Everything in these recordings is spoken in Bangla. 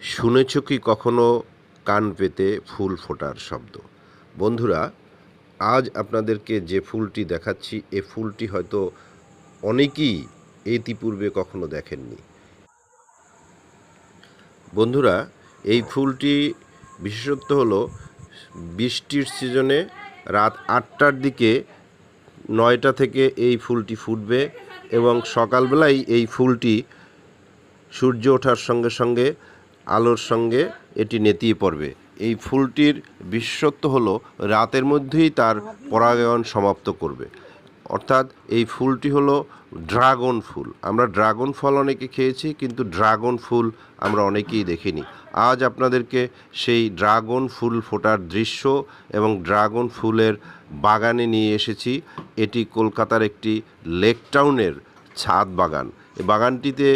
শুনেছ কি কখনো কান পেতে ফুল ফোটার শব্দ? বন্ধুরা, আজ আপনাদেরকে যে ফুলটি দেখাচ্ছি, এ ফুলটি হয়তো অনেকেই ইতিপূর্বে কখনো দেখেননি। বন্ধুরা, এই ফুলটি বিশেষত্ব হলো, বৃষ্টির সিজনে রাত আটটার দিকে নয়টা থেকে এই ফুলটি ফুটবে এবং সকালবেলায় এই ফুলটি সূর্য ওঠার সঙ্গে সঙ্গে আলোর সঙ্গে এটি নেতিয়ে পড়বে। এই ফুলটির বিশেষত্ব হলো, রাতের মধ্যেই তার পরাগায়ন সমাপ্ত করবে। অর্থাৎ এই ফুলটি হলো ড্রাগন ফুল। আমরা ড্রাগন ফল অনেকে খেয়েছি, কিন্তু ড্রাগন ফুল আমরা অনেকেই দেখিনি। আজ আপনাদেরকে সেই ড্রাগন ফুল ফোটার দৃশ্য এবং ড্রাগন ফুলের বাগানে নিয়ে এসেছি। এটি কলকাতার একটি লেক টাউনের ছাদ বাগান। এই বাগানটিতে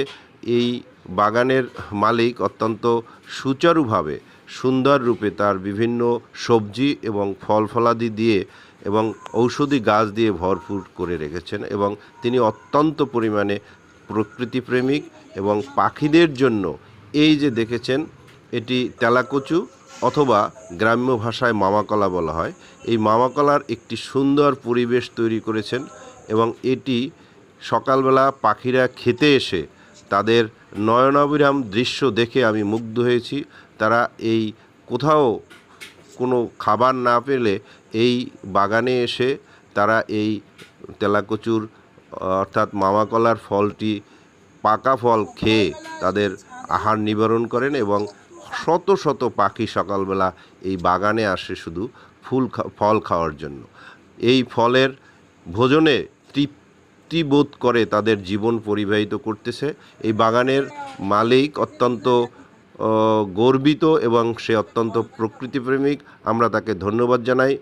এই বাগানের মালিক অত্যন্ত সুচারুভাবে সুন্দর রূপে তার বিভিন্ন সবজি এবং ফল ফলাদি দিয়ে এবং ঔষধি গাছ দিয়ে ভরপুর করে রেখেছেন এবং তিনি অত্যন্ত পরিমাণে প্রকৃতিপ্রেমিক এবং পাখিদের জন্য এই যে দেখেছেন, এটি তেলাকচু অথবা গ্রাম্য ভাষায় মামাকলা বলা হয়। এই মামাকলার একটি সুন্দর পরিবেশ তৈরি করেছেন এবং এটি সকালবেলা পাখিরা খেতে এসে তাদের নয়নাবিরাম দৃশ্য দেখে আমি মুগ্ধ হয়েছি। তারা এই কোথাও কোনো খাবার না পেলে এই বাগানে এসে তারা এই তেলাকচুর, অর্থাৎ মামাকলার ফলটি, পাকা ফল খেয়ে তাদের আহার নিবারণ করেন এবং শত শত পাখি সকালবেলা এই বাগানে আসে শুধু ফুল ফল খাওয়ার জন্য। এই ফলের ভোজনে তৃপ্তি বোধ করে তাদের জীবন পরিবাহিত করতেছে। এই বাগানের মালিক অত্যন্ত গর্বিত এবং সে অত্যন্ত প্রকৃতিপ্রেমিক। আমরা তাকে ধন্যবাদ জানাই।